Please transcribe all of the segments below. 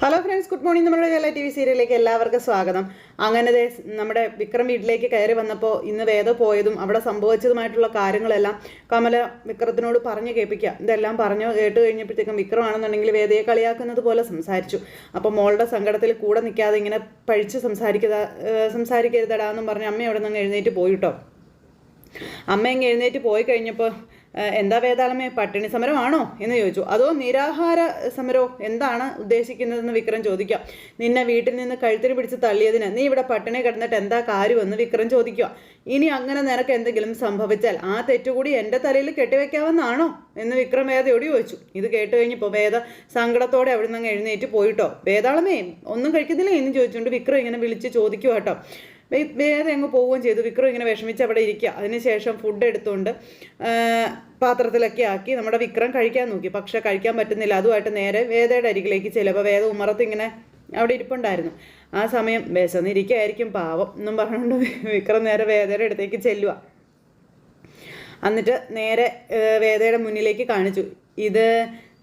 Hello friends good morning നമ്മുടെ Kerala T V സീരിയലിലേക്ക് എല്ലാവർക്കും സ്വാഗതം. അങ്ങനെ നമ്മുടെ വിക്രം വീട്ടിലേക്ക് കയറി വന്നപ്പോൾ ഇന്ന് വേദ പോയതും അവിടെ സംഭവിച്ചതുമായിട്ടുള്ള കാര്യങ്ങളെല്ലാം കമല വിക്രത്തിനോട് പറഞ്ഞു കേൾപ്പിക്കുക. ഇതെല്ലാം പറഞ്ഞു കേട്ട് കഴിഞ്ഞപ്പോഴത്തേക്കും വിക്രമാണെന്നുണ്ടെങ്കിൽ വേദയെ കളിയാക്കുന്നത് പോലെ സംസാരിച്ചു. അപ്പോൾ മോളുടെ സങ്കടത്തിൽ കൂടെ നിൽക്കാതെ ഇങ്ങനെ പഴിച്ച് സംസാരിക്കുക സംസാരിക്കരുതടാ എന്നും പറഞ്ഞ് അമ്മ അവിടെ നിന്ന് എഴുന്നേറ്റ് പോയിട്ടോ അമ്മ ഇങ്ങ് എഴുന്നേറ്റ് പോയി കഴിഞ്ഞപ്പോൾ "ഏഹ്, എന്താ വേതാളമേ പട്ടിണി സമരമാണോ എന്ന് ചോദിച്ചു. അതോ നിരാഹാര സമരോ? എന്താണ് ഉദ്ദേശിക്കുന്നതെന്ന് വിക്രം ചോദിക്കാം. നിന്നെ വീട്ടിൽ നിന്ന് കഴുത്തിന് പിടിച്ച് തള്ളിയതിന് നീ ഇവിടെ പട്ടിണി കിടന്നിട്ട് എന്താ കാര്യമെന്ന് വിക്രം ചോദിക്കുക. ഇനി അങ്ങനെ നിനക്ക് എന്തെങ്കിലും സംഭവിച്ചാൽ ആ തെറ്റുകൂടി എന്റെ തലയിൽ കെട്ടിവെക്കാമെന്നാണോ എന്ന് വിക്രം വേദയോട് ചോദിച്ചു. ഇത് കേട്ട് കഴിഞ്ഞപ്പോൾ വേദ സങ്കടത്തോടെ അവിടെ നിന്ന് എഴുന്നേറ്റ് പോയിട്ടോ. വേതാളമേ ഒന്നും കഴിക്കുന്നില്ല? എന്ന് ചോദിച്ചുകൊണ്ട് വിക്രം ഇങ്ങനെ വിളിച്ച് ചോദിക്കുക കേട്ടോ. വേറെ അങ്ങ് പോവുകയും ചെയ്തു. വിക്രം ഇങ്ങനെ വിഷമിച്ച് അവിടെ ഇരിക്കുക. അതിനുശേഷം ഫുഡ് എടുത്തുകൊണ്ട് പാത്രത്തിലൊക്കെ ആക്കി നമ്മുടെ വിക്രം കഴിക്കാൻ നോക്കി. പക്ഷെ കഴിക്കാൻ പറ്റുന്നില്ല. അതുമായിട്ട് നേരെ വേദയുടെ അരികിലേക്ക് ചെല്ലുമ്പോൾ വേദ ഉമ്മറത്ത് ഇങ്ങനെ അവിടെ ഇരിപ്പുണ്ടായിരുന്നു. ആ സമയം വിശന്നിരിക്കുകയായിരിക്കും പാവം എന്നും പറഞ്ഞുകൊണ്ട് വിക്രം നേരെ വേദയുടെ അടുത്തേക്ക് ചെല്ലുക എന്നിട്ട് നേരെ വേദയുടെ മുന്നിലേക്ക് കാണിച്ചു. ഇത്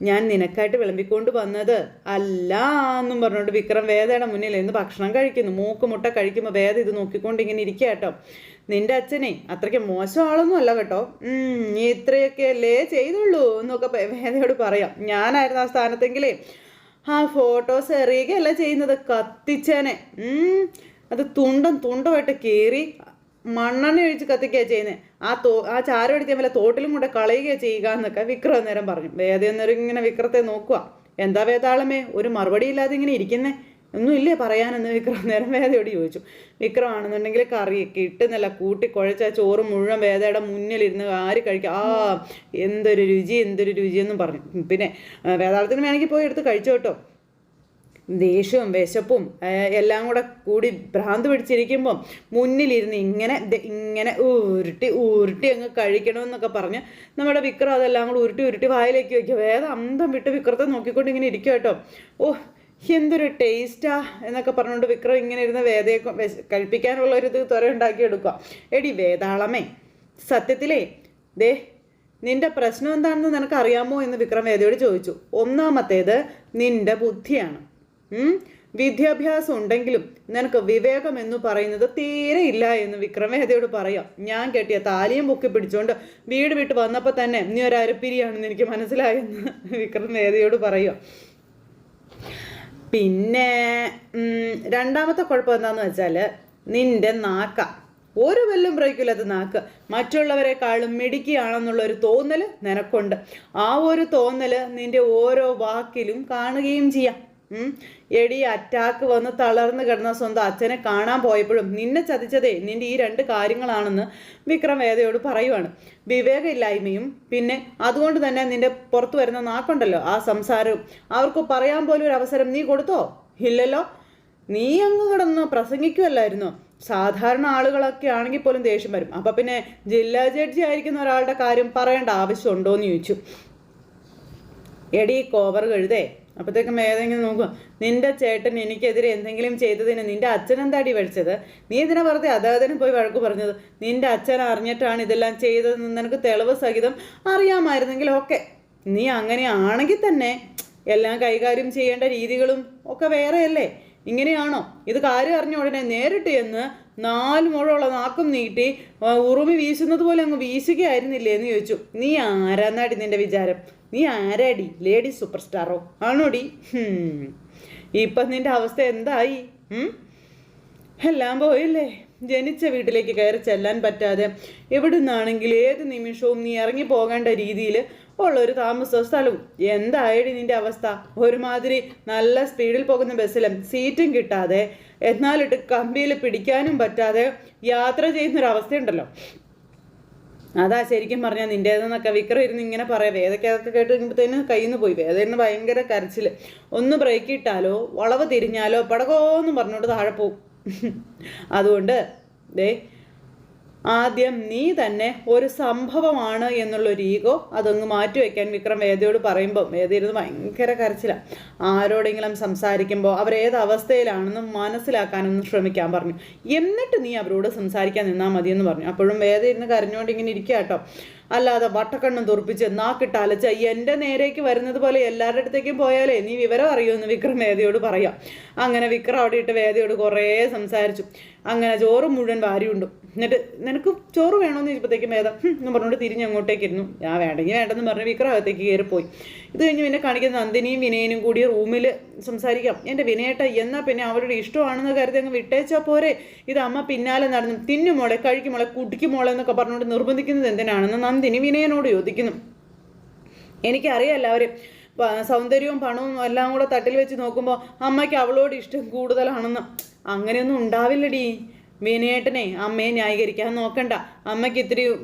ഞാൻ നിനക്കായിട്ട് വിളമ്പിക്കൊണ്ട് വന്നത് അല്ല എന്നും പറഞ്ഞുകൊണ്ട് വിക്രം വേദയുടെ മുന്നിൽ ഇന്ന് ഭക്ഷണം കഴിക്കുന്നു. മൂക്ക് മുട്ട കഴിക്കുമ്പോൾ വേദ ഇത് നോക്കിക്കൊണ്ട് ഇങ്ങനെ ഇരിക്കുക കേട്ടോ. നിന്റെ അച്ഛനെ അത്രയ്ക്ക് മോശം ആളൊന്നും അല്ല കേട്ടോ. ഇത്രയൊക്കെ അല്ലേ ചെയ്തുള്ളൂ എന്നൊക്കെ വേദയോട് പറയാം. ഞാനായിരുന്നു ആ സ്ഥാനത്തെങ്കിലേ ആ ഫോട്ടോസ് എറിയുകയല്ല ചെയ്യുന്നത്. കത്തിച്ചേനെ. അത് തുണ്ടം തുണ്ടമായിട്ട് കീറി മണ്ണെണ്ണ ഒഴിച്ച് കത്തിക്കുകയാണ് ചെയ്യുന്നത് ആ തോ ആ ചാരം എടുത്ത് വല്ല തോട്ടിലും കൂടെ കളയുകയാണ് ചെയ്യുക എന്നൊക്കെ വിക്രം നേരം പറഞ്ഞു. വേദ ഇങ്ങനെ വിക്രത്തെ നോക്കുക എന്താ വേതാളമേ ഒരു മറുപടി ഇല്ലാതെ ഇങ്ങനെ ഇരിക്കുന്നേ? ഒന്നുമില്ലേ പറയാനെന്ന് വിക്രം നേരം വേദയോട് ചോദിച്ചു. വിക്രമാണെന്നുണ്ടെങ്കിൽ ആണെന്നുണ്ടെങ്കിൽ കിട്ടുന്നില്ല കൂട്ടി കുഴച്ച ചോറ് മുഴുവൻ വേദയുടെ മുന്നിലിരുന്ന് ആര് കഴിക്കുക. ആ എന്തൊരു രുചി എന്തൊരു രുചി എന്നും പറഞ്ഞു. പിന്നെ വേതാളത്തിന് വേണമെങ്കിൽ പോയി എടുത്ത് കഴിച്ചു കേട്ടോ. ദേഷ്യവും വിശപ്പും എല്ലാം കൂടെ കൂടി ഭ്രാന്ത് പിടിച്ചിരിക്കുമ്പം മുന്നിലിരുന്ന് ഇങ്ങനെ ഇങ്ങനെ ഉരുട്ടി ഉരുട്ടി അങ്ങ് കഴിക്കണമെന്നൊക്കെ പറഞ്ഞ് നമ്മുടെ വിക്രം അതെല്ലാം കൂടെ ഉരുട്ടി ഉരുട്ടി വായിലേക്ക് വയ്ക്കുക വേറെ അന്തം വിട്ട് വിക്രത്തെ നോക്കിക്കൊണ്ട് ഇങ്ങനെ ഇരിക്കുക കേട്ടോ. ഓ എന്തൊരു ടേസ്റ്റാ എന്നൊക്കെ പറഞ്ഞുകൊണ്ട് വിക്രം ഇങ്ങനെ ഇരുന്ന് വേദയെ കഴിപ്പിക്കാനുള്ള ഒരു ഇത് ത്വര ഉണ്ടാക്കി എടുക്കുക. എടി വേദാളമേ സത്യത്തിലേ ദേ നിന്റെ പ്രശ്നം എന്താണെന്ന് നിനക്ക് അറിയാമോ എന്ന് വിക്രം വേദയോട് ചോദിച്ചു. ഒന്നാമത്തേത് നിന്റെ ബുദ്ധിയാണ്? വിദ്യാഭ്യാസം ഉണ്ടെങ്കിലും നിനക്ക് വിവേകം എന്ന് പറയുന്നത് തീരെ ഇല്ല എന്ന് വിക്രമേധയോട് പറയാം. ഞാൻ കെട്ടിയ താലിയും പൊക്കി പിടിച്ചുകൊണ്ട് വീട് വിട്ട് വന്നപ്പോൾ തന്നെ നീ ഒരു അരപ്പിരിയാണെന്ന് എനിക്ക് മനസ്സിലായെന്ന് വിക്രമേധയോട് പറയുക പിന്നെ രണ്ടാമത്തെ കുഴപ്പം എന്താന്ന് വെച്ചാൽ നിന്റെ നാക്ക. ഒരു വെല്ലും ബ്രേക്കില്ലാത്ത നാക്ക്. മറ്റുള്ളവരെക്കാളും മിടുക്കിയാണെന്നുള്ള ഒരു തോന്നൽ നിനക്കുണ്ട്. ആ ഒരു തോന്നൽ നിന്റെ ഓരോ വാക്കിലും കാണുകയും ചെയ്യാം. എടി അറ്റാക്ക് വന്ന് തളർന്നു കിടന്ന സ്വന്തം അച്ഛനെ കാണാൻ പോയപ്പോഴും നിന്നെ ചതിച്ചതേ നിന്റെ ഈ രണ്ട് കാര്യങ്ങളാണെന്ന് വിക്രം വേദയോട് പറയുവാണ്. വിവേകമില്ലായ്മയും പിന്നെ അതുകൊണ്ട് തന്നെ നിന്റെ പുറത്തു വരുന്ന നാക്കുണ്ടല്ലോ ആ സംസാരവും. അവർക്ക് പറയാൻ പോലും ഒരു അവസരം നീ കൊടുത്തോ? ഇല്ലല്ലോ. നീ അങ്ങ് കിടന്ന് പ്രസംഗിക്കുമല്ലായിരുന്നോ സാധാരണ ആളുകളൊക്കെ ആണെങ്കിൽ പോലും ദേഷ്യം വരും. അപ്പം പിന്നെ ജില്ലാ ജഡ്ജി ആയിരിക്കുന്ന ഒരാളുടെ കാര്യം പറയേണ്ട ആവശ്യമുണ്ടോ എന്ന് ചോദിച്ചു. എടി കോവർ കഴുതേ. അപ്പോഴത്തേക്കും ഏതെങ്കിലും നോക്കുക നിന്റെ ചേട്ടൻ എനിക്കെതിരെ എന്തെങ്കിലും ചെയ്തതിന് നിന്റെ അച്ഛൻ എന്താടി പഠിച്ചത് നീ ഇതിനെ വെറുതെ അദ്ദേഹത്തിന് പോയി വഴക്ക് പറഞ്ഞത്? നിന്റെ അച്ഛൻ അറിഞ്ഞിട്ടാണ് ഇതെല്ലാം ചെയ്തതെന്ന് നിനക്ക് തെളിവ് സഹിതം അറിയാമായിരുന്നെങ്കിൽ ഓക്കെ നീ അങ്ങനെ ആണെങ്കിൽ തന്നെ എല്ലാം കൈകാര്യം ചെയ്യേണ്ട രീതികളും ഒക്കെ വേറെയല്ലേ? ഇങ്ങനെയാണോ? ഇത് കാര്യം അറിഞ്ഞ ഉടനെ നേരിട്ട് എന്ന് നാല് മുഴമുള്ള നാക്കും നീട്ടി ഉറുമി വീശുന്നത് പോലെ അങ്ങ് വീശുകയായിരുന്നില്ലേ എന്ന് ചോദിച്ചു. നീ ആരാന്നാടി നിന്റെ വിചാരം? നീ ആരാടി? ലേഡി സൂപ്പർ സ്റ്റാറോ? ആണോടി? ഇപ്പം നിന്റെ അവസ്ഥ എന്തായി? എല്ലാം പോയില്ലേ? ജനിച്ച വീട്ടിലേക്ക് കയറി ചെല്ലാൻ പറ്റാതെ എവിടുന്നാണെങ്കിൽ ഏത് നിമിഷവും നീ ഇറങ്ങി പോകേണ്ട രീതിയിൽ ഉള്ളൊരു താമസ സ്ഥലവും എന്തായടി നിന്റെ അവസ്ഥ? ഒരുമാതിരി നല്ല സ്പീഡിൽ പോകുന്ന ബസ്സിലും സീറ്റും കിട്ടാതെ എന്നാലിട്ട് കമ്പിയിൽ പിടിക്കാനും പറ്റാതെ യാത്ര ചെയ്യുന്നൊരവസ്ഥയുണ്ടല്ലോ. അതാ ശരിക്കും പറഞ്ഞാൽ നിന്റേതെന്നൊക്കെ വിക്രം ഇരുന്ന് ഇങ്ങനെ പറയാം. വേദക്കേതൊക്കെ കേട്ട് കഴിയുമ്പോഴത്തേന് കയ്യിൽ നിന്ന് പോയി വേദന ഭയങ്കര കരച്ചിൽ ഒന്ന് ബ്രേക്ക് ഇട്ടാലോ വളവ് തിരിഞ്ഞാലോ പടകോന്നും പറഞ്ഞുകൊണ്ട് താഴെ പോവും. അതുകൊണ്ട് ദേ ആദ്യം നീ തന്നെ ഒരു സംഭവമാണ് എന്നുള്ളൊരു ഈഗോ അതങ്ങ് മാറ്റിവെക്കാൻ വിക്രം വേദയോട് പറയുമ്പോൾ വേദ ഇരുന്ന് ഭയങ്കര കരച്ചിലാണ് ആരോടെങ്കിലും സംസാരിക്കുമ്പോൾ അവരേത് അവസ്ഥയിലാണെന്ന് മനസ്സിലാക്കാനൊന്നും ശ്രമിക്കാൻ പറഞ്ഞു. എന്നിട്ട് നീ അവരോട് സംസാരിക്കാൻ നിന്നാൽ മതിയെന്ന് പറഞ്ഞു. അപ്പോഴും വേദ ഇരുന്ന് കരഞ്ഞുകൊണ്ട് ഇങ്ങനെ ഇരിക്കുക കേട്ടോ അല്ലാതെ വട്ടക്കണ്ണും തുറപ്പിച്ച് നാക്കിട്ട് അലച്ച എന്റെ നേരേക്ക് വരുന്നത് പോലെ എല്ലാവരുടെ അടുത്തേക്കും പോയാലേ നീ വിവരം അറിയുമെന്ന് വിക്രം വേദയോട് പറയാം. അങ്ങനെ വിക്രം അവിടെ ഇട്ട് വേദയോട് കുറേ സംസാരിച്ചു. അങ്ങനെ ചോറ് മുഴുവൻ വാരിയുണ്ടു. എന്നിട്ട് നിനക്ക് ചോറ് വേണമെന്ന് ചോദിച്ചപ്പോഴത്തേക്കും വേദം എന്ന് പറഞ്ഞുകൊണ്ട് തിരിഞ്ഞ് അങ്ങോട്ടേക്കിരുന്നു. ഞാൻ വേണ്ടെങ്കിൽ വേണ്ടെന്ന് പറഞ്ഞ് വിക്രം അകത്തേക്ക് കയറിപ്പോയി ഇത് കഴിഞ്ഞ് പിന്നെ കാണിക്കുന്ന നന്ദിനിയും വിനയനും കൂടി റൂമിൽ സംസാരിക്കാം. എന്റെ വിനയേട്ട എന്നാൽ പിന്നെ അവരുടെ ഇഷ്ടമാണെന്ന് കരുതി അങ്ങ് വിട്ടേച്ചാൽ പോരെ? ഇത് അമ്മ പിന്നാലെ നടന്നു. തിന്നുമോളെ കഴിക്കുമോളെ കുടിക്കുമോളെ എന്നൊക്കെ പറഞ്ഞുകൊണ്ട് നിർബന്ധിക്കുന്നത് എന്തിനാണെന്ന് നന്ദിനി വിനയനോട് ചോദിക്കുന്നു. എനിക്കറിയാം എല്ലാവരും സൗന്ദര്യവും പണവും എല്ലാം കൂടെ തട്ടിൽ വെച്ച് നോക്കുമ്പോൾ അമ്മയ്ക്ക് അവളോട് ഇഷ്ടം കൂടുതലാണെന്ന്. അങ്ങനെയൊന്നും ഉണ്ടാവില്ലടി. വിനയേട്ടനെ അമ്മയെ ന്യായീകരിക്കാൻ നോക്കണ്ട. അമ്മയ്ക്ക് ഇത്തിരി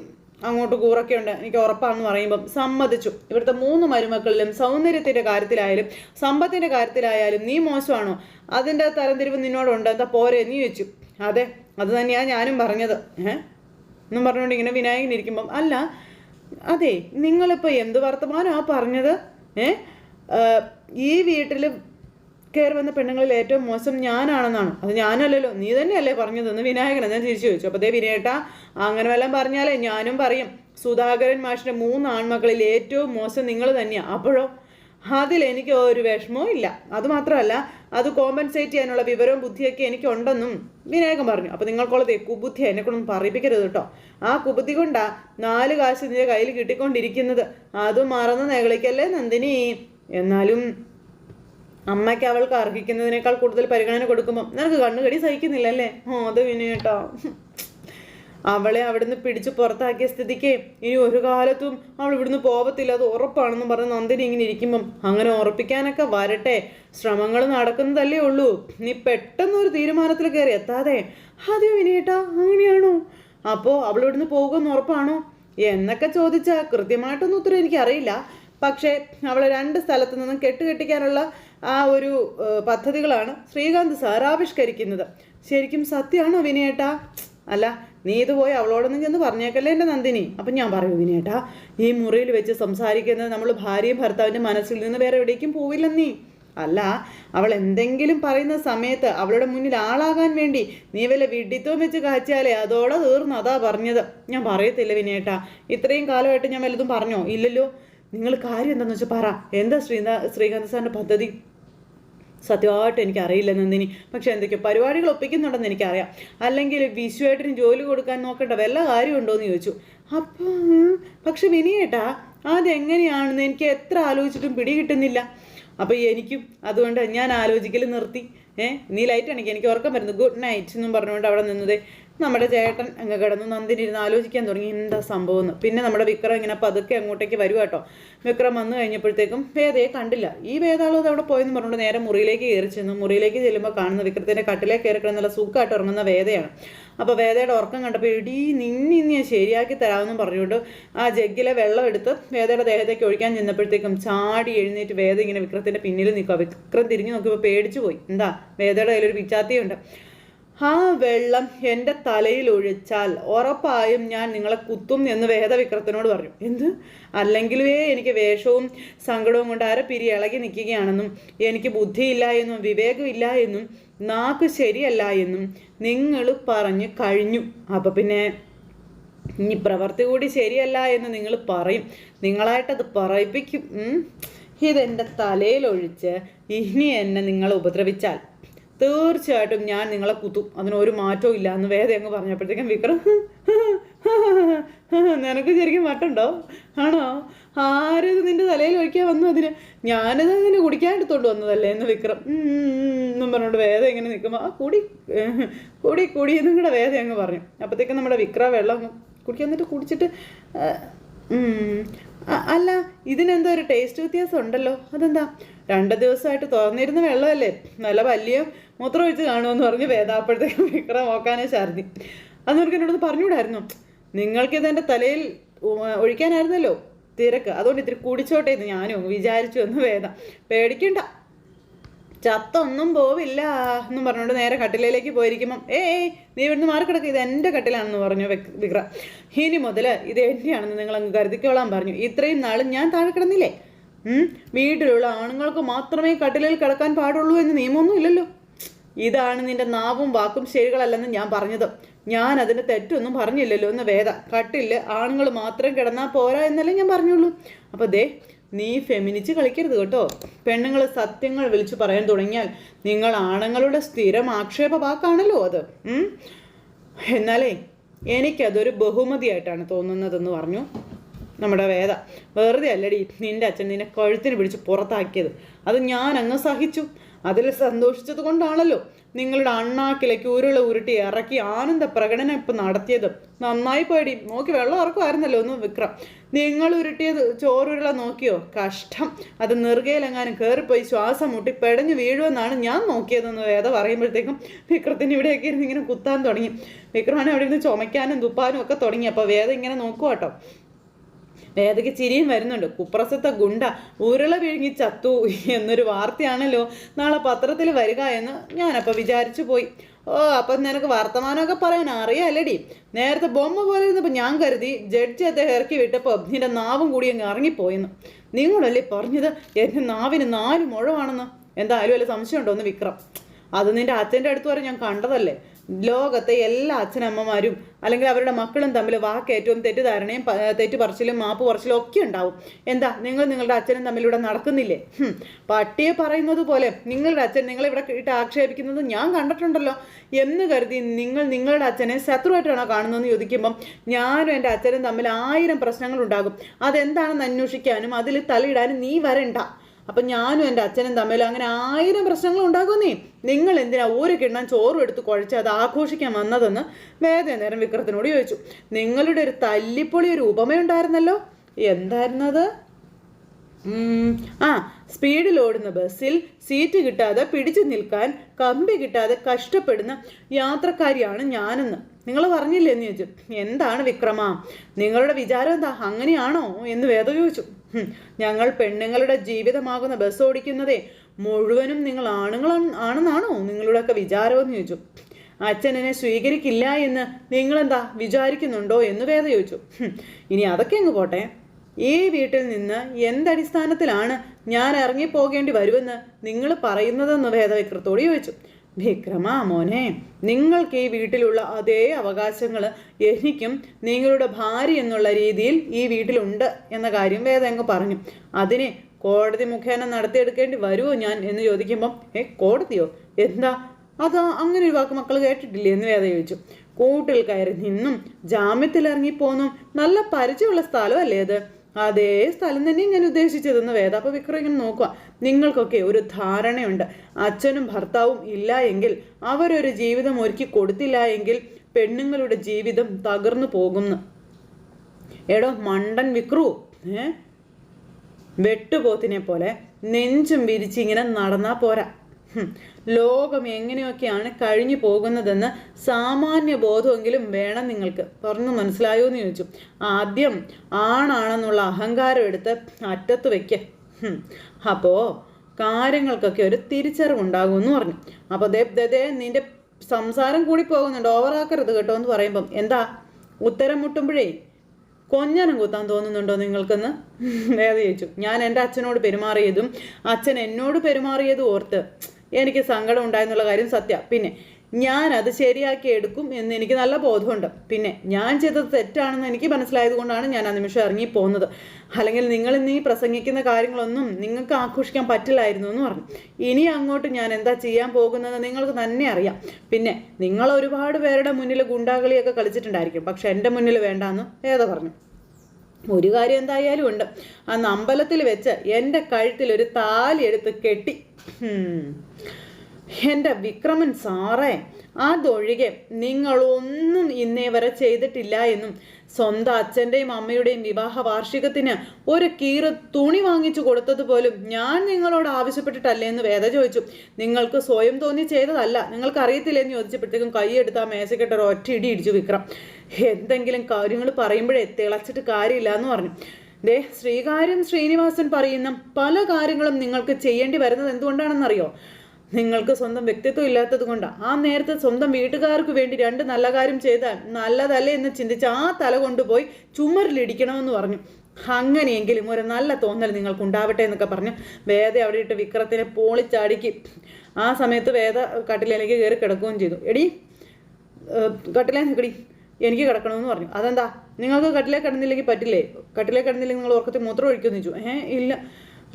അങ്ങോട്ട് കൂറൊക്കെ ഉണ്ട്. എനിക്ക് ഉറപ്പാണെന്ന് പറയുമ്പം സമ്മതിച്ചു. ഇവിടുത്തെ മൂന്ന് മരുമക്കളിലും സൗന്ദര്യത്തിന്റെ കാര്യത്തിലായാലും സമ്പത്തിന്റെ കാര്യത്തിലായാലും നീ മോശമാണോ? അതിന്റെ തരംതിരിവ് നിന്നോടുണ്ട്. എന്താ പോരെ? നീ വെച്ചു. അതെ അത് തന്നെയാണ് ഞാനും പറഞ്ഞത്. ഏഹ് എന്നും പറഞ്ഞുകൊണ്ട് ഇങ്ങനെ വിനായകൻ ഇരിക്കുമ്പം അല്ല അതെ നിങ്ങളിപ്പോൾ എന്ത് വർത്തമാനമാണ് പറഞ്ഞത്? ഏ? ആ, ഈ വീട്ടിൽ കയറി വന്ന പെണ്ണുങ്ങളിൽ ഏറ്റവും മോശം ഞാനാണെന്നാണ്. അത് ഞാനല്ലല്ലോ. നീ തന്നെയല്ലേ പറഞ്ഞതെന്ന് വിനായകനെ ഞാൻ തിരിച്ചു ചോദിച്ചു. അപ്പോൾ ദേ വിനയേട്ട അങ്ങനെ വല്ലതും പറഞ്ഞാലേ ഞാനും പറയും. സുധാകരൻ മാഷിന്റെ മൂന്ന് ആൺമക്കളിൽ ഏറ്റവും മോശം നിങ്ങൾ തന്നെയാണ് അപ്പോഴോ? അതിൽ എനിക്ക് ഒരു വിഷമവും ഇല്ല. അതുമാത്രമല്ല അത് കോമ്പൻസേറ്റ് ചെയ്യാനുള്ള വിവരവും ബുദ്ധിയൊക്കെ എനിക്കുണ്ടെന്നും വിനായകൻ പറഞ്ഞു. അപ്പോൾ നിങ്ങൾക്കുള്ളത് കുബുദ്ധി എന്നെ കൊണ്ടൊന്നും പറയിപ്പിക്കരുത് കേട്ടോ. ആ കുബുദ്ധി കൊണ്ടാ നാല് കാശ് നിന്റെ കയ്യിൽ കിട്ടിക്കൊണ്ടിരിക്കുന്നത്. അത് മറന്ന് നെകളിക്കല്ലേ നന്ദിനി? എന്നാലും അമ്മയ്ക്ക് അവൾക്ക് അർഹിക്കുന്നതിനേക്കാൾ കൂടുതൽ പരിഗണന കൊടുക്കുമ്പോൾ നിനക്ക് കണ്ണുകടി സഹിക്കുന്നില്ല അല്ലേ ഓ അത് വിനയേട്ടോ അവളെ അവിടുന്ന് പിടിച്ച് പുറത്താക്കിയ സ്ഥിതിക്ക് ഇനി ഒരു കാലത്തും അവൾ ഇവിടുന്ന് പോവത്തില്ല അത് ഉറപ്പാണെന്ന് പറഞ്ഞ് നന്ദിനി ഇങ്ങനെ ഇരിക്കുമ്പം അങ്ങനെ ഉറപ്പിക്കാനൊക്കെ വരട്ടെ. ശ്രമങ്ങൾ നടക്കുന്നതല്ലേ ഉള്ളൂ. നീ പെട്ടെന്ന് ഒരു തീരുമാനത്തിൽ കയറി എത്താതെ. അതെയോ വിനയേട്ടാ അങ്ങനെയാണോ? അപ്പോൾ അവൾ ഇവിടുന്ന് പോകുമെന്ന് ഉറപ്പാണോ? എന്നൊക്കെ ചോദിച്ചാൽ കൃത്യമായിട്ടൊന്നും ഉത്തരം എനിക്കറിയില്ല. പക്ഷേ അവളെ രണ്ട് സ്ഥലത്തു നിന്നും കെട്ടുകെട്ടിക്കാനുള്ള ആ ഒരു പദ്ധതികളാണ് ശ്രീകാന്ത് സാർ ആവിഷ്കരിക്കുന്നത്. ശരിക്കും സത്യമാണോ വിനയേട്ടാ? അല്ല നീ ഇത് പോയി അവളോടൊന്നും ചെന്ന് പറഞ്ഞേക്കല്ലേ എന്റെ നന്ദിനി. അപ്പം ഞാൻ പറയൂ വിനയേട്ടാ ഈ മുറിയിൽ വെച്ച് സംസാരിക്കുന്നത് നമ്മൾ ഭാര്യയും ഭർത്താവിന്റെ മനസ്സിൽ നിന്ന് വേറെ എവിടേക്കും പോവില്ലെന്നീ. അല്ല അവൾ എന്തെങ്കിലും പറയുന്ന സമയത്ത് അവളുടെ മുന്നിൽ ആളാകാൻ വേണ്ടി നീ വല്ല വിഡിത്വം വെച്ച് കാച്ചാലേ അതോടെ തീർന്നു അതാ പറഞ്ഞത്. ഞാൻ പറയത്തില്ല വിനയേട്ടാ ഇത്രയും കാലമായിട്ട് ഞാൻ വല്ലതും പറഞ്ഞോ? ഇല്ലല്ലോ. നിങ്ങൾ കാര്യം എന്താണെന്ന് വെച്ചാൽ പറ. എന്താ ശ്രീനാ ശ്രീകാന്ത് സാറിന്റെ പദ്ധതി? സത്യമായിട്ട് എനിക്കറിയില്ല നന്ദിനി. പക്ഷെ എന്തൊക്കെയോ പരിപാടികൾ ഒപ്പിക്കുന്നുണ്ടെന്ന് എനിക്കറിയാം. അല്ലെങ്കിൽ വിശ്വമായിട്ടിന് ജോലി കൊടുക്കാൻ നോക്കേണ്ട വല്ല കാര്യമുണ്ടോ എന്ന് ചോദിച്ചു. അപ്പോൾ പക്ഷെ വിനിയേട്ടാ അതെങ്ങനെയാണെന്ന് എനിക്ക് എത്ര ആലോചിച്ചിട്ടും പിടി കിട്ടുന്നില്ല അപ്പോൾ എനിക്കും അതുകൊണ്ട് ഞാൻ ആലോചിക്കൽ നിർത്തി. ഏ നീ ലൈറ്റ് ആണെങ്കിൽ എനിക്ക് ഉറക്കം വരുന്നു. ഗുഡ് നൈറ്റ് എന്നും പറഞ്ഞുകൊണ്ട് അവിടെ നിന്നത്. നമ്മുടെ ചേട്ടൻ അങ്ങ് കിടന്നു നന്ദിനി ഇരുന്ന് ആലോചിക്കാൻ തുടങ്ങി. എന്താ സംഭവം എന്ന്. പിന്നെ നമ്മുടെ വിക്രം ഇങ്ങനെ പതുക്കെ അങ്ങോട്ടേക്ക് വരുക കേട്ടോ. വിക്രം വന്നു കഴിഞ്ഞപ്പോഴത്തേക്കും വേദയെ കണ്ടില്ല. ഈ വേദാളും അത് അവിടെ പോയെന്ന് പറഞ്ഞുകൊണ്ട് നേരെ മുറിയിലേക്ക് കയറി ചെന്നു. മുറിയിലേക്ക് ചെല്ലുമ്പോൾ കാണുന്ന വിക്രത്തിന്റെ കട്ടിലേക്ക് കയറി കിടന്നുള്ള സുഖമായിട്ട് ഉറങ്ങുന്ന വേദയാണ്. അപ്പോൾ വേദയുടെ ഉറക്കം കണ്ടപ്പോൾ ഇടീ നിന്നി ഞാൻ ശരിയാക്കി തരാമെന്നും പറഞ്ഞുകൊണ്ട് ആ ജഗ്ഗിലെ വെള്ളം എടുത്ത് വേദയുടെ ദേഹത്തേക്ക് ഒഴിക്കാൻ ചെന്നപ്പോഴത്തേക്കും ചാടി എഴുന്നേറ്റ് വേദ ഇങ്ങനെ വിക്രത്തിന്റെ പിന്നിൽ നിൽക്കുക വിക്രം തിരിഞ്ഞു നോക്കിയപ്പോൾ പേടിച്ചു പോയി. എന്താ? വേദയുടെ കയ്യിലൊരു പിച്ചാത്തിയുണ്ട്. ആ വെള്ളം എന്റെ തലയിൽ ഒഴിച്ചാൽ ഉറപ്പായും ഞാൻ നിങ്ങളെ കുത്തും എന്ന് വേദവിക്രത്തിനോട് പറഞ്ഞു എന്ത്? അല്ലെങ്കിലേ എനിക്ക് വേഷവും സങ്കടവും കൊണ്ട് അരപ്പിരി ഇളകി നിൽക്കുകയാണെന്നും എനിക്ക് ബുദ്ധിയില്ല എന്നും വിവേകമില്ല എന്നും നാക്ക് ശരിയല്ല എന്നും നിങ്ങൾ പറഞ്ഞു കഴിഞ്ഞു. അപ്പം പിന്നെ ഇനി പ്രവൃത്തി കൂടി ശരിയല്ല എന്ന് നിങ്ങൾ പറയും. നിങ്ങളായിട്ടത് പറയിപ്പിക്കും. ഇതെന്റെ തലയിലൊഴിച്ച് ഇനി എന്നെ നിങ്ങൾ ഉപദ്രവിച്ചാൽ തീർച്ചയായിട്ടും ഞാൻ നിങ്ങളെ കുത്തും. അതിനൊരു മാറ്റവും ഇല്ല എന്ന് വേദ അങ്ങ് പറഞ്ഞപ്പോഴത്തേക്കും വിക്രം നിനക്ക് ശരിക്കും വട്ടുണ്ടോ ആണോ? ആരത് നിന്റെ തലയിൽ ഒഴിക്കാൻ വന്നു അതിന്? ഞാനത് അതിന് കുടിക്കാൻ എടുത്തോണ്ട് വന്നതല്ലേ എന്ന് വിക്രം എന്നും പറഞ്ഞുകൊണ്ട് വേദ ഇങ്ങനെ നിൽക്കുമ്പോൾ ആ കുടി കുടി കുടി എന്നും കൂടെ വേദ അങ്ങ് പറഞ്ഞു. അപ്പോഴത്തേക്കും നമ്മുടെ വിക്രം വെള്ളം കുടിക്കാൻ എന്നിട്ട് കുടിച്ചിട്ട് അല്ല ഇതിനെന്തോ ഒരു ടേസ്റ്റ് വ്യത്യാസം ഉണ്ടല്ലോ. അതെന്താ? രണ്ട് ദിവസമായിട്ട് തുറന്നിരുന്ന വെള്ളമല്ലേ? നല്ല വലിയ മൂത്രം ഒഴിച്ച് കാണുമെന്ന് പറഞ്ഞ് വേദാപ്പോഴത്തേക്കും വിക്രം നോക്കാനേ ഛർദി അന്ന് അവർക്ക് എന്നോടൊന്ന് പറഞ്ഞുകൂടായിരുന്നു? നിങ്ങൾക്കിത് എന്റെ തലയിൽ ഒഴിക്കാനായിരുന്നല്ലോ? തിരക്ക്. അതുകൊണ്ട് ഇത്തിരി കുടിച്ചോട്ടേന്ന് ഞാനും വിചാരിച്ചു എന്ന് വേദ. പേടിക്കണ്ട. ചത്തൊന്നും പോവില്ല എന്നും പറഞ്ഞുകൊണ്ട് നേരെ കട്ടിലേക്ക് പോയിരിക്കുമ്പം ഏയ് നീ ഇവിടുന്ന് മാറി കിടക്കുക ഇത് എന്റെ കട്ടിലാണെന്ന് പറഞ്ഞു വിക്- വിക്ര. ഇനി മുതൽ ഇത് എന്റെയാണെന്ന് നിങ്ങൾ അങ്ങ് കരുതിക്കോളാൻ പറഞ്ഞു. ഇത്രയും നാളും ഞാൻ താഴെ കിടന്നില്ലേ? വീട്ടിലുള്ള ആണുങ്ങൾക്ക് മാത്രമേ കട്ടിലിൽ കിടക്കാൻ പാടുള്ളൂ എന്ന് നിയമമൊന്നും ഇല്ലല്ലോ. ഇതാണ് നിന്റെ നാവും വാക്കും ശരികളല്ലെന്ന് ഞാൻ പറഞ്ഞത്. ഞാൻ അതിന് തെറ്റൊന്നും പറഞ്ഞില്ലല്ലോ എന്ന് വേദ. കട്ടിൽ ആണുങ്ങൾ മാത്രം കിടന്നാൽ പോരാ എന്നല്ലേ ഞാൻ പറഞ്ഞുള്ളൂ. അപ്പോൾ ദേ നീ ഫെമിനിച്ച് കളിക്കരുത് കേട്ടോ. പെണ്ണുങ്ങൾ സത്യങ്ങൾ വിളിച്ചു പറയാൻ തുടങ്ങിയാൽ നിങ്ങൾ ആണുങ്ങളുടെ സ്ഥിരം ആക്ഷേപ വാക്കാണല്ലോ അത്? എന്നാലേ എനിക്കതൊരു ബഹുമതിയായിട്ടാണ് തോന്നുന്നതെന്ന് പറഞ്ഞു നമ്മുടെ വേദ. വെറുതെ അല്ലടി നിന്റെ അച്ഛൻ നിന്നെ കഴുത്തിന് പിടിച്ച് പുറത്താക്കിയത്. അത് ഞാൻ അങ്ങ് സഹിച്ചു. അതിൽ സന്തോഷിച്ചത് കൊണ്ടാണല്ലോ നിങ്ങളുടെ അണ്ണാക്കിലേക്ക് ഉരുള ഉരുട്ടി ഇറക്കി ആനന്ദ പ്രകടനം ഇപ്പം നടത്തിയത്. നന്നായി പോയടി. നോക്കി വെള്ളം ഇറക്കുമായിരുന്നല്ലോ ഒന്ന് വിക്രം. നിങ്ങൾ ഉരുട്ടിയത് ചോറുരുള നോക്കിയോ? കഷ്ടം. അത് നെറുകയിലെങ്ങാനും കയറിപ്പോയി ശ്വാസം മുട്ടി പെടഞ്ഞു വീഴുമെന്നാണ് ഞാൻ നോക്കിയതെന്ന് വേദ പറയുമ്പോഴത്തേക്കും വിക്രത്തിന് ഇവിടെയൊക്കെ ഇരുന്ന് ഇങ്ങനെ കുത്താൻ തുടങ്ങി. വിക്രമനെ അവിടെ ഇരുന്ന് ചുമയ്ക്കാനും തുപ്പാനും ഒക്കെ തുടങ്ങി. അപ്പോൾ വേദ ഇങ്ങനെ നോക്കുക കേട്ടോ വേദയ്ക്ക് ചിരിയും വരുന്നുണ്ട്. കുപ്രസത്തെ ഗുണ്ട ഉരുള വിഴുങ്ങി ചത്തു എന്നൊരു വാർത്തയാണല്ലോ നാളെ പത്രത്തിൽ വരിക എന്ന് ഞാനപ്പോൾ വിചാരിച്ചു പോയി. ഓ അപ്പം നിനക്ക് വർത്തമാനമൊക്കെ പറയാൻ അറിയാമല്ലേടി നേരത്തെ ബൊമ്മ പോലെ ഇരുന്നപ്പോൾ ഞാൻ കരുതി ജഡ്ജി അദ്ദേഹം ഇറക്കി വിട്ടപ്പോൾ നിന്റെ നാവും കൂടി അങ്ങ് ഇറങ്ങിപ്പോയെന്ന്. നിങ്ങളല്ലേ പറഞ്ഞത്? എന്റെ നാവിന് നാല് മുഴവാണെന്ന്. എന്തായാലും വല്ല സംശയമുണ്ടോ എന്ന് വിക്രം? അത് നിന്റെ അച്ഛന്റെ അടുത്ത് വരെ ഞാൻ കണ്ടതല്ലേ. ലോകത്തെ എല്ലാ അച്ഛനമ്മമാരും അല്ലെങ്കിൽ അവരുടെ മക്കളും തമ്മിൽ വാക്കേറ്റവും തെറ്റിദ്ധാരണയും തെറ്റു പറച്ചിലും മാപ്പ് പറച്ചിലും ഒക്കെ ഉണ്ടാവും. എന്താ? നിങ്ങൾ നിങ്ങളുടെ അച്ഛനും തമ്മിൽ ഇവിടെ നടക്കുന്നില്ലേ? പട്ടിയെ പറയുന്നത് പോലെ നിങ്ങളുടെ അച്ഛൻ നിങ്ങളെ ഇവിടെ ഇട്ട് ആക്ഷേപിക്കുന്നത് ഞാൻ കണ്ടിട്ടുണ്ടല്ലോ. എന്ന് കരുതി നിങ്ങൾ നിങ്ങളുടെ അച്ഛനെ ശത്രുവായിട്ടാണോ കാണുന്നതെന്ന് ചോദിക്കുമ്പം ഞാനും എന്റെ അച്ഛനും തമ്മിൽ ആയിരം പ്രശ്നങ്ങൾ ഉണ്ടാകും. അതെന്താണെന്ന് അന്വേഷിക്കാനും അതിൽ തലയിടാനും നീ വരണ്ട. അപ്പം ഞാനും എന്റെ അച്ഛനും തമ്മിൽ അങ്ങനെ ആയിരം പ്രശ്നങ്ങൾ ഉണ്ടാകുന്നേ. നിങ്ങൾ എന്തിനാ ഒരു കിണ്ണം ചോറും എടുത്ത് കുഴച്ച് അത് ആഘോഷിക്കാൻ വന്നതെന്ന് വേദന നേരം വിക്രത്തിനോട് ചോദിച്ചു. നിങ്ങളുടെ ഒരു തല്ലിപ്പൊളി ഒരു ഉപമയുണ്ടായിരുന്നല്ലോ? എന്തായിരുന്നത്? ആ സ്പീഡിൽ ഓടുന്ന ബസ്സിൽ സീറ്റ് കിട്ടാതെ പിടിച്ചു നിൽക്കാൻ കമ്പി കിട്ടാതെ കഷ്ടപ്പെടുന്ന യാത്രക്കാരിയാണ് ഞാനെന്ന്. നിങ്ങൾ പറഞ്ഞില്ലേ എന്ന് ചോദിച്ചു. എന്താണ് വിക്രമ? നിങ്ങളുടെ വിചാരം എന്താ? അങ്ങനെയാണോ? എന്ന് വേദ ചോദിച്ചു. ഞങ്ങൾ പെണ്ണുങ്ങളുടെ ജീവിതമാകുന്ന ബസ് ഓടിക്കുന്നതേ മുഴുവനും നിങ്ങൾ ആണുങ്ങൾ ആണെന്നാണോ നിങ്ങളുടെയൊക്കെ വിചാരമെന്ന് ചോദിച്ചു. അച്ഛൻ എന്നെ സ്വീകരിക്കില്ല എന്ന് നിങ്ങളെന്താ വിചാരിക്കുന്നുണ്ടോ എന്ന് വേദ ചോദിച്ചു. ഇനി അതൊക്കെ അങ്ങ് പോട്ടെ. ഈ വീട്ടിൽ നിന്ന് എന്തടിസ്ഥാനത്തിലാണ് ഞാൻ ഇറങ്ങിപ്പോകേണ്ടി വരുമെന്ന് നിങ്ങൾ പറയുന്നതെന്ന് വേദവിക്രത്തോട് ചോദിച്ചു. വിക്രമ മോനെ നിങ്ങൾക്ക് ഈ വീട്ടിലുള്ള അതേ അവകാശങ്ങൾ എനിക്കും നിങ്ങളുടെ ഭാര്യ എന്നുള്ള രീതിയിൽ ഈ വീട്ടിലുണ്ട് എന്ന കാര്യം വേദ അങ്ങ് പറഞ്ഞു. അതിനെ കോടതി മുഖേന നടത്തിയെടുക്കേണ്ടി വരുമോ ഞാൻ എന്ന് ചോദിക്കുമ്പം ഏ കോടതിയോ? എന്താ? അത് അങ്ങനെ ഒരു വാക്ക് മക്കൾ കേട്ടിട്ടില്ലേ? എന്ന് വേദ ചോദിച്ചു. കൂട്ടിൽ കയറി നിന്നും ജാമ്യത്തിൽ ഇറങ്ങിപ്പോന്നും നല്ല പരിചയമുള്ള സ്ഥലമല്ലേ അത്? അതേ സ്ഥലം തന്നെ ഞാൻ ഉദ്ദേശിച്ചതെന്ന് വേദ അപ്പോൾ വിക്രം ഇങ്ങനെ നോക്കുക നിങ്ങൾക്കൊക്കെ ഒരു ധാരണയുണ്ട്. അച്ഛനും ഭർത്താവും ഇല്ല എങ്കിൽ അവരൊരു ജീവിതം ഒരുക്കി കൊടുത്തില്ല എങ്കിൽ പെണ്ണുങ്ങളുടെ ജീവിതം തകർന്നു പോകുന്നു. എടോ മണ്ടൻ വിക്രു ഏ? വെട്ടുപോത്തിനെ പോലെ നെഞ്ചും വിരിച്ചിങ്ങനെ നടന്നാ പോരാ. ലോകം എങ്ങനെയൊക്കെയാണ് കഴിഞ്ഞു പോകുന്നതെന്ന് സാമാന്യ ബോധമെങ്കിലും വേണം നിങ്ങൾക്ക്. തുറന്ന് മനസ്സിലായോ എന്ന് ചോദിച്ചു. ആദ്യം ആണാണെന്നുള്ള അഹങ്കാരം എടുത്ത് അറ്റത്ത് വയ്ക്ക അപ്പോൾ അപ്പോ കാര്യങ്ങൾക്കൊക്കെ ഒരു തിരിച്ചറിവുണ്ടാകും എന്ന് പറഞ്ഞു. അപ്പോൾ ദേ ദേ, നിന്റെ സംസാരം കൂടി പോകുന്നുണ്ട്. ഓവറാക്കരുത് കേട്ടോ എന്ന് പറയുമ്പം. എന്താ? ഉത്തരം മുട്ടുമ്പോഴേ കൊഞ്ഞനം കുത്താൻ തോന്നുന്നുണ്ടോ നിങ്ങൾക്കെന്ന്? വേദ ചോദിച്ചു. ഞാൻ എന്റെ അച്ഛനോട് പെരുമാറിയതും അച്ഛൻ എന്നോട് പെരുമാറിയതും ഓർത്ത് എനിക്ക് സങ്കടം ഉണ്ടായെന്നുള്ള കാര്യം സത്യ. പിന്നെ ഞാൻ അത് ശരിയാക്കി എടുക്കും എന്ന് എനിക്ക് നല്ല ബോധമുണ്ട്. പിന്നെ ഞാൻ ചെയ്തത് തെറ്റാണെന്ന് എനിക്ക് മനസ്സിലായത് കൊണ്ടാണ് ഞാൻ ആ നിമിഷം ഇറങ്ങി പോകുന്നത് അല്ലെങ്കിൽ നിങ്ങൾ ഇന്ന് ഈ പ്രസംഗിക്കുന്ന കാര്യങ്ങളൊന്നും നിങ്ങൾക്ക് ആഘോഷിക്കാൻ പറ്റില്ലായിരുന്നു എന്ന് പറഞ്ഞു. ഇനി അങ്ങോട്ട് ഞാൻ എന്താ ചെയ്യാൻ പോകുന്നത് നിങ്ങൾക്ക് തന്നെ അറിയാം. പിന്നെ നിങ്ങൾ ഒരുപാട് പേരുടെ മുന്നിൽ ഗുണ്ടാകളിയൊക്കെ കളിച്ചിട്ടുണ്ടായിരിക്കും. പക്ഷെ എന്റെ മുന്നിൽ വേണ്ടാന്ന് ഏതാ പറഞ്ഞു. ഒരു കാര്യം എന്തായാലും ഉണ്ട് അന്ന് അമ്പലത്തിൽ വെച്ച് എന്റെ കഴുത്തിൽ ഒരു താലി എടുത്ത് കെട്ടി. എന്റെ വിക്രമൻ സാറേ അതൊഴികെ നിങ്ങളൊന്നും ഇന്നേ വരെ ചെയ്തിട്ടില്ല എന്നും സ്വന്തം അച്ഛന്റെയും അമ്മയുടെയും വിവാഹ വാർഷികത്തിന് ഒരു കീറ് തുണി വാങ്ങിച്ചു കൊടുത്തത് പോലും ഞാൻ നിങ്ങളോട് ആവശ്യപ്പെട്ടിട്ടല്ലേ എന്ന് വേദ ചോദിച്ചു. നിങ്ങൾക്ക് സ്വയം തോന്നി ചെയ്തതല്ല. നിങ്ങൾക്ക് അറിയത്തില്ലെന്ന് ചോദിച്ചപ്പോഴത്തേക്കും കൈയെടുത്ത് ആ മേശക്കെട്ട് ഒരു ഒറ്റ ഇടി ഇടിച്ചു വിക്രം. എന്തെങ്കിലും കാര്യങ്ങൾ പറയുമ്പോഴേ തിളച്ചിട്ട് കാര്യമില്ല എന്ന് പറഞ്ഞു. ദേ ശ്രീകാര്യം ശ്രീനിവാസൻ പറയുന്ന പല കാര്യങ്ങളും നിങ്ങൾക്ക് ചെയ്യേണ്ടി വരുന്നത് എന്തുകൊണ്ടാണെന്നറിയോ? നിങ്ങൾക്ക് സ്വന്തം വ്യക്തിത്വം ഇല്ലാത്തത് കൊണ്ടാണ് ആ നേരത്തെ സ്വന്തം വീട്ടുകാർക്ക് വേണ്ടി രണ്ട് നല്ല കാര്യം ചെയ്താൽ നല്ലതല്ലേ എന്ന് ചിന്തിച്ച് ആ തല കൊണ്ടുപോയി ചുമരിലിടിക്കണമെന്ന് പറഞ്ഞു. അങ്ങനെയെങ്കിലും ഒരു നല്ല തോന്നൽ നിങ്ങൾക്ക് ഉണ്ടാവട്ടെ എന്നൊക്കെ പറഞ്ഞ്. വേദ അവിടെ ഇട്ട് വിക്രത്തിനെ പോളിച്ചാടിക്ക്. ആ സമയത്ത് വേദ കട്ടിലേക്ക് കയറി കിടക്കുകയും ചെയ്തു. എടി കട്ടിലേ നിൽക്കടി എനിക്ക് കിടക്കണമെന്ന് പറഞ്ഞു. അതെന്താ? നിങ്ങൾക്ക് കട്ടിലേ കിടന്നില്ലെങ്കിൽ പറ്റില്ലേ? കട്ടിലേ കിടന്നില്ലെങ്കിൽ നിങ്ങൾ ഉറക്കത്തിൽ മൂത്രം ഒഴിക്കുമെന്ന് ചോദിച്ചു. ഏഹ് ഇല്ല.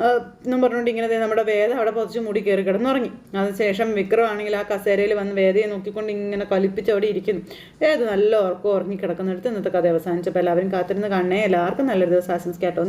എന്നും പറഞ്ഞുകൊണ്ട് ഇങ്ങനെ നമ്മുടെ വേദ അവിടെ പൊതിച്ച് മൂടി കയറി കിടന്നുറങ്ങി. അതിനുശേഷം വിക്രമാണെങ്കിൽ ആ കസേരയിൽ വന്ന് വേദയെ നോക്കിക്കൊണ്ട് ഇങ്ങനെ കലിപ്പിച്ച് അവിടെ ഇരിക്കുന്നു. വേദ നല്ല ഉറക്കം ഉറങ്ങി കിടക്കുന്നിടത്ത് ഇന്നത്തെ കഥ അവസാനിച്ചപ്പോൾ എല്ലാവരും കാത്തിരുന്ന് കാണണേ. എല്ലാവർക്കും നല്ലൊരു ദിവസം ആശംസിക്കാട്ടോ.